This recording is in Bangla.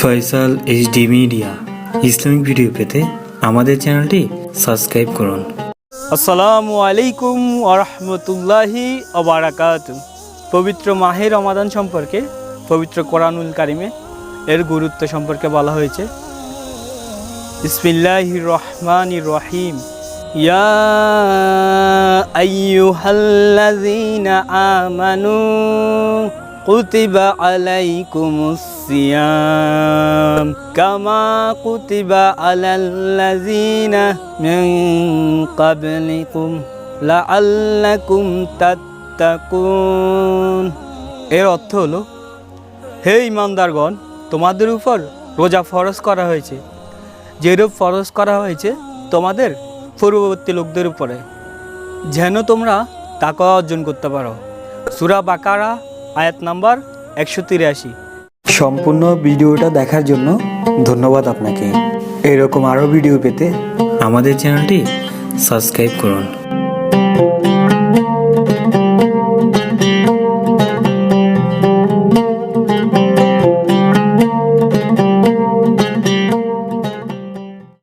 Faisal HD media Islamic video পেতে আমাদের চ্যানেলটি সাবস্ক্রাইব করুন। আসসালামু আলাইকুম আরহামতুল্লাহি অবারাকাত পবিত্র মাহে রমাদান সম্পর্কে, পবিত্র কোরআনুল কারিমে এর গুরুত্ব সম্পর্কে বলা হয়েছে। ইসমিল্লাহ রহমান রহিম। ইয়া আমানু কুতিবা আলাইকুমুস সিয়াম কামা কুতিবা আলাল্লাযীনা মিন ক্বাবলিকুম লাআল্লাকুম তাত্তাকুন এর অর্থ হলো, হে ইমানদারগণ, তোমাদের উপর রোজা ফরজ করা হয়েছে। যেরূপ ফরজ করা হয়েছে তোমাদের পূর্ববর্তী লোকদের উপরে। যেন তোমরা তাকা অর্জন করতে পারো। সুরা বাকারা, আয়াত নাম্বার একশো তিরাশি। সম্পূর্ণ ভিডিওটা দেখার জন্য ধন্যবাদ আপনাকে। এরকম আরও ভিডিও পেতে আমাদের চ্যানেলটি সাবস্ক্রাইব করুন।